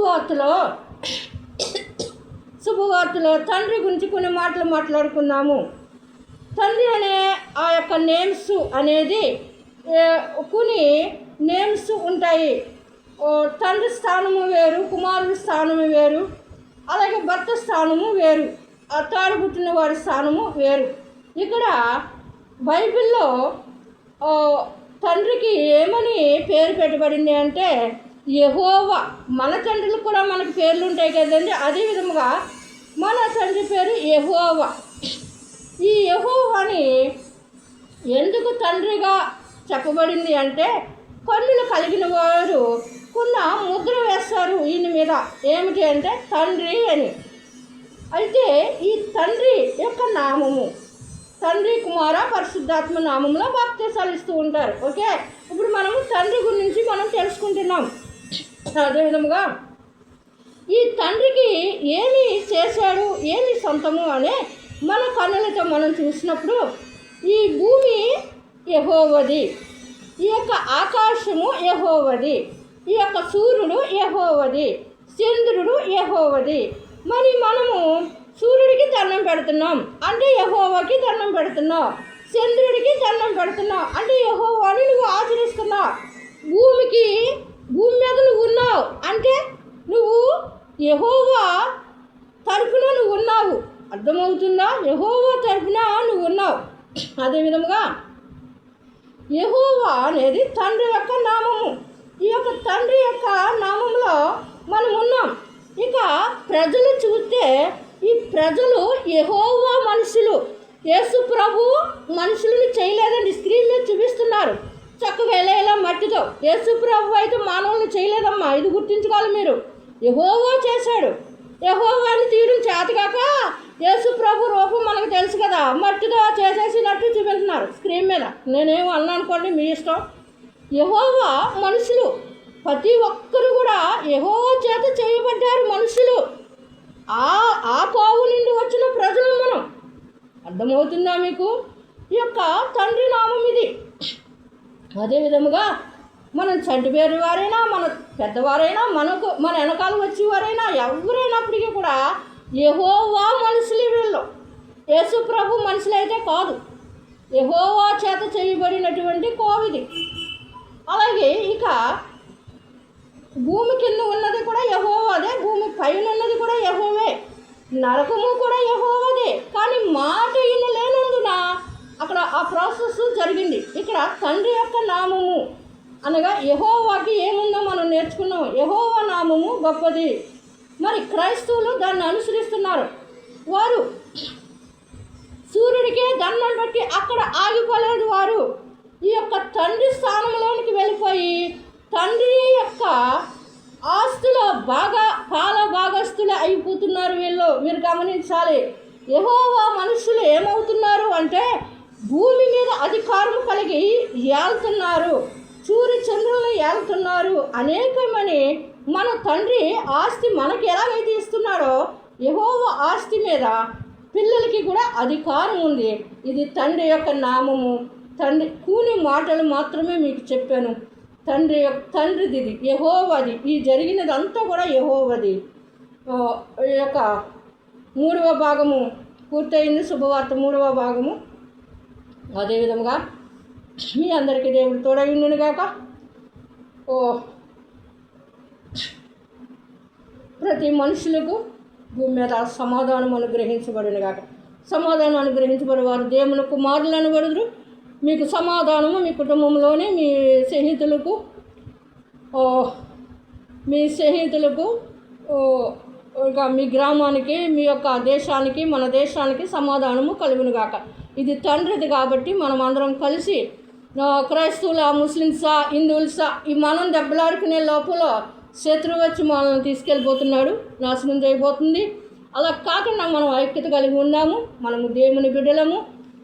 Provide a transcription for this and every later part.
శుభవార్తలో శుభవార్తలో తండ్రి గురించి కొన్ని మాటలు మాట్లాడుకుందాము. తండ్రి అనే ఆ యొక్క నేమ్స్ అనేది కొన్ని నేమ్స్ ఉంటాయి. తండ్రి స్థానము వేరు కుమారుడి స్థానము వేరు అలాగే భర్త స్థానము వేరు తాడు పుట్టిన వారి స్థానము వేరు. ఇక్కడ బైబిల్లో తండ్రికి ఏమని పేరు పెట్టబడింది అంటే యహోవా మన తండ్రులు కూడా మనకు పేర్లు ఉంటాయి కదండి అదేవిధముగా మన తండ్రి పేరు యహోవా. ఈ యహోవాని ఎందుకు తండ్రిగా చెప్పబడింది అంటే కన్నులు కలిగిన వారు కొన్న ముద్ర వేస్తారు ఈయన మీద. ఏమిటి అంటే తండ్రి అని. అయితే ఈ తండ్రి యొక్క నామము తండ్రి కుమార పరిశుద్ధాత్మ నామంలో బాప్తీసాలు ఇస్తూ ఉంటారు. ఓకే? ఇప్పుడు మనము తండ్రి గురించి మనం తెలుసుకుంటున్నాం. అదేవిధముగా ఈ తండ్రికి ఏమి చేశాడు ఏమి సొంతము అనే మన కన్నులతో మనం చూసినప్పుడు ఈ భూమి యహోవది ఈ యొక్క ఆకాశము యహోవది ఈ యొక్క సూర్యుడు యహోవది చంద్రుడు యహోవది. మరి మనము సూర్యుడికి దండం పెడుతున్నాం అంటే యహోవాకి దండం పెడుతున్నాం. చంద్రుడికి దండం పెడుతున్నావు అంటే యహోవాని నువ్వు ఆచరిస్తున్నావు. భూమికి భూమి మీద నువ్వు ఉన్నావు. అంటే నువ్వు యహోవా తరపున నువ్వు ఉన్నావు. అర్థమవుతుందా? యహోవా తరపున నువ్వు ఉన్నావు. అదేవిధముగా యహోవా అనేది తండ్రి యొక్క నామము. ఈ యొక్క తండ్రి యొక్క నామంలో మనం ఉన్నాం. ఇక ప్రజలు చూస్తే ఈ ప్రజలు యహోవా మనుషులు. యేసు ప్రభు మనుషులను చేయలేదని స్క్రీన్ మీద చూపిస్తున్నారు. చక్కగా ఎలా ఎలా మట్టితో యేసుప్రభు అయితే మానవులను చేయలేదమ్మా. ఇది గుర్తించుకోవాలి మీరు. ఎహోవో చేశాడు. యహోవాని తీయడం చేతగాక యేసుప్రభు రూపం మనకు తెలుసు కదా. మట్టితో చేసేసినట్టు చూపిస్తున్నారు స్క్రీన్ మీద. నేనేం అన్నా అనుకోండి మీ ఇష్టం. యహోవా మనుషులు. ప్రతి ఒక్కరు కూడా యహోవా చేత చేయబడ్డారు మనుషులు. ఆ ఆ కోవు నుండి వచ్చిన ప్రజలు మనం. అర్థమవుతుందా మీకు? ఈ యొక్క తండ్రి నామం ఇది. అదే విధముగా మనం చంటిపేరు వారైనా మన పెద్దవారైనా మనకు మన వెనకాల వచ్చేవారైనా ఎవరైనప్పటికీ కూడా యహోవా మనుషులు వీళ్ళు. యేసు ప్రభు మనుషులైతే కాదు. యహోవా చేత చేయబడినటువంటి కోవిది. అలాగే ఇక భూమి కింద ఉన్నది కూడా యహోవాదే భూమి పైన ఉన్నది కూడా యహోవే. నరకము కూడా యహోవదే. కానీ మాట ఈయన లేని ప్రాసెస్ జరిగింది. ఇక్కడ తండ్రి యొక్క నామము. అనగా యహోవాకి ఏముందో మనం నేర్చుకున్నాం. యహోవా నామము గొప్పది. మరి క్రైస్తవులు దాన్ని అనుసరిస్తున్నారు. వారు సూర్యుడికే దండం పెట్టి అక్కడ ఆగిపోలేదు వారు. ఈ యొక్క తండ్రి స్థానంలోనికి వెళ్ళిపోయి తండ్రి యొక్క ఆస్తులో బాగా పాల భాగస్తులు అయిపోతున్నారు వీళ్ళు. మీరు గమనించాలి. యహోవా మనుషులు ఏమవుతున్నారు అంటే భూమి మీద అధికారం కలిగి ఏళ్తున్నారు. సూర్య చంద్రులను ఏళ్తున్నారు. అనేకమని మన తండ్రి ఆస్తి మనకి ఎలాగైతే ఇస్తున్నాడో యహోవ ఆస్తి మీద పిల్లలకి కూడా అధికారం ఉంది. ఇది తండ్రి యొక్క నామము. తండ్రి కూని మాటలు మాత్రమే మీకు చెప్పాను. తండ్రి యొక్క తండ్రిది ఇది యహోవది. ఈ జరిగినదంతా కూడా యహోవది. యొక్క మూడవ భాగము పూర్తయింది. శుభవార్త మూడవ భాగము. అదేవిధంగా మీ అందరికీ దేవుడు తోడైండును గాక. ఓ ప్రతి మనుషులకు భూమి మీద సమాధానం అనుగ్రహించబడిన గాక. సమాధానం అనుగ్రహించబడి వారు దేవుని కుమారులు అనబడుదురు. మీకు సమాధానము మీ కుటుంబంలోనే మీ స్నేహితులకు ఓ, మీ స్నేహితులకు ఓ, ఇంకా మీ గ్రామానికి మీ యొక్క దేశానికి మన దేశానికి సమాధానము కలుగును గాక. ఇది తండ్రిది కాబట్టి మనం అందరం కలిసి ఆ, క్రైస్తవుల ముస్లిమ్సా హిందువులసా ఈ మనం దెబ్బలాడుకునే లోపల శత్రువు వచ్చి మనల్ని తీసుకెళ్ళిపోతున్నాడు నాశనం చేయబోతుంది. అలా కాకుండా మనం ఐక్యత కలిగి ఉన్నాము మనము దేవుని బిడ్డలము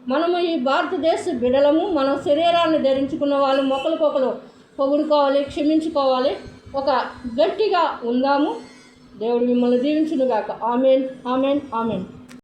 మనము ఈ భారతదేశ బిడలము మన శరీరాన్ని ధరించుకున్న వాళ్ళు మొక్కలకొకరు పొగుడుకోవాలి క్షమించుకోవాలి ఒక గట్టిగా ఉందాము. దేవుడు మిమ్మల్ని దీవించునుగాక. Amen amen amen.